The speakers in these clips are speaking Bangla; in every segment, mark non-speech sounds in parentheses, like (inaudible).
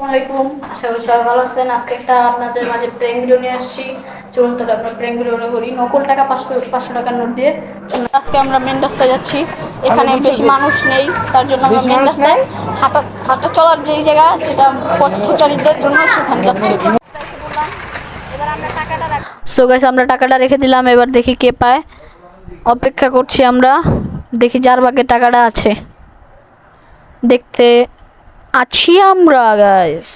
আসসালামাইকুম আশা করি সবাই ভালো আছেন। আজকে একটা আপনাদের মাঝে প্রেম ভিডিও নিয়ে আসছি। চলুন তাহলে আপনার প্রেম ভিডিওটা করি। নকল টাকা পাঁচশো পাঁচশো টাকার নোট দিয়ে। আজকে আমরা মেন রাস্তায় যাচ্ছি। এখানে বেশি মানুষ নেই। তার জন্য আমরা মেন রাস্তায় হাঁটা হাঁটা চলার যেই জায়গা যেটা পথচারীদের জন্য সেখানে যাচ্ছি। সো গাইস আমরা টাকাটা রেখে দিলাম। এবার দেখি কে পায়। অপেক্ষা করছি আমরা। দেখি যার ভাগে টাকাটা আছে। দেখতে আছি আমরা গাইস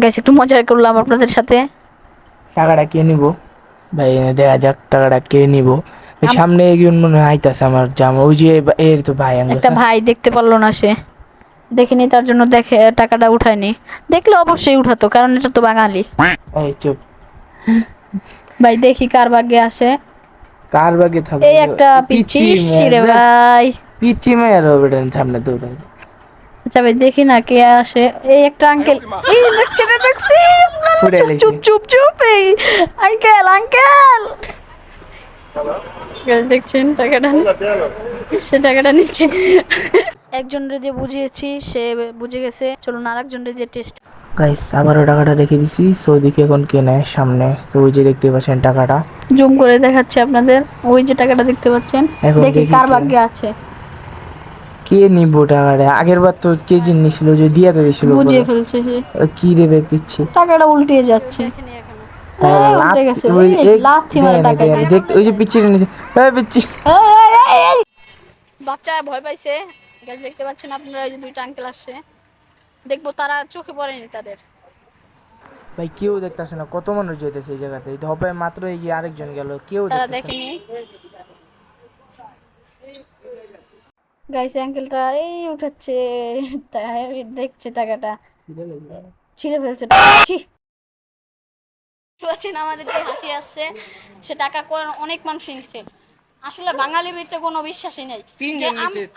গাইস একটু মজা করলাম আপনাদের সাথে। টাকাটা কে নিব? ভাই দেখা যাক টাকাটা কে নিব? সামনে একজন মনে আইতাছে আমার জামা। ওই যে এর তো ভাই একটা ভাই দেখতে পারল না সে। দেখিনি তার জন্য দেখে টাকাটা উঠায়নি। দেখলে অবশ্যই উঠাতো কারণ এটা তো বাঙালি। এই চুপ। ভাই দেখি কার ভাগ্যে আসে। কার বাগে থাকবে? এই একটা পিচ্ছি রে ভাই। পিচ্ছি মেয়ের হবে সামনে দৌড়ে আচ্ছা দেখি না কে আসে। এই একটা আঙ্কেল এই দেখছি (laughs) চুপ, চুপ চুপ এই আঙ্কেল আঙ্কেল দেখছেন টাকাটা সে টাকাটা নিচ্ছে। একজন দিয়ে বুঝিয়েছি সে বুঝে গেছে। চলুন আর একজন দিয়ে টেস্ট গাইস আবারও টাকাটা রেখে দিছি। সো এখন কে নেয়? সামনে। তো ওই যে দেখতে পাচ্ছেন টাকাটা। জুম করে দেখাচ্ছি আপনাদের। ওই যে টাকাটা দেখতে পাচ্ছেন। দেখি কার ভাগ্যে আছে। কে নিব টাকাটা? আগের বার তো কে নিছিল যে দিয়াতে দিছিল বুঝিয়ে ফেলছে সে। কি রে বে পিচ্ছি? টাকাটা উল্টিয়ে যাচ্ছে। ওই যে নিছে এই পিচ্ছি বাচ্চা ভয় পাইছে। গাছ দেখতে পাচ্ছেন আপনারা এই যে দুইটা আঙ্কেল আসছে। দেখব তারা চোখে পড়েনি তাদের। ভাই কেউ দেখতেছে না। কত মানুষ যেতেছে এই জায়গাতে? ধপায় মাত্র এই যে আরেকজন গেল। কেউ তারা দেখতেছে না। দেখেনি। গাইস আঙ্কেলটা এই উঠাচ্ছে দেখছে টাকাটা। ছিঁড়ে ফেলছে। পাচ্ছেন আমাদের যে হাসি আসছে সে টাকা অনেক মানুষ নিচ্ছে। আসলে বাঙালি ভিতরে কোনো বিশ্বাসই নেই। যে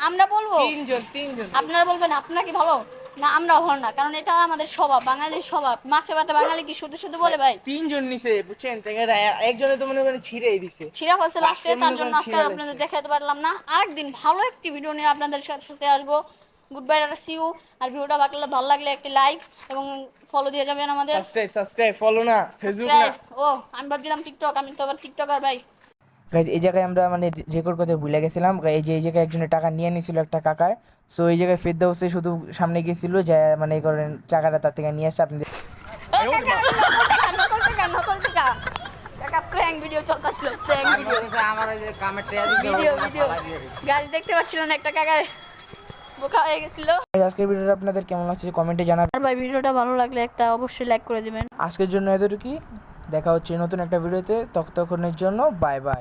আমরা বলব? তিনজন তিনজন। আপনারা বলবেন আপনাকে ভালো না আমরা ভালো না কারণ এটা আমাদের স্বভাব বাঙালির স্বভাব। মাছে ভাতে বাঙালি কি শুধু শুধু বলে ভাই? তিনজন নিছে বুঝছেন? একজনে তো মনে করেন ছিঁড়েই দিছে। ছিঁড়া ফেলছে লাস্টে তার জন্য আজকে আপনাদের দেখাতে পারলাম না। আরেকদিন ভালো একটি ভিডিও নিয়ে আপনাদের সাথে সাথে আসব। গুড বাই আর সিউ আর ভিডিওটা ভালো লাগলে ভালো লাগলে একটি লাইক এবং ফলো দিয়ে যাবেন আমাদের। সাবস্ক্রাইব সাবস্ক্রাইব ফলো না ফেসবুক না। ও আমি ভাবছিলাম টিকটক আমি তো আবার টিকটকার ভাই। গাইজ এই জায়গায় আমরা মানে রেকর্ড করতে ভুলে গেছিলাম। এই যে এই জায়গায় একজনের টাকা নিয়ে নিছিল একটা কাকায় সো এই জায়গায় ফেরদাউসে শুধু সামনে গেছিল যে মানে এই করেন টাকাটা তার থেকে নিয়ে আসছে। আপনি দেখতে পাচ্ছিলেন একটা কাকায় বোকা হয়ে গেছিল। আজকের ভিডিওটা আপনাদের কেমন লাগছে কমেন্টে জানাবেন। আর ভাই ভিডিওটা ভালো লাগলে একটা অবশ্যই লাইক করে দিবেন। আজকের জন্য এতটুকুই। দেখা হচ্ছে নতুন একটা ভিডিওতে। ততক্ষণের জন্য বাই বাই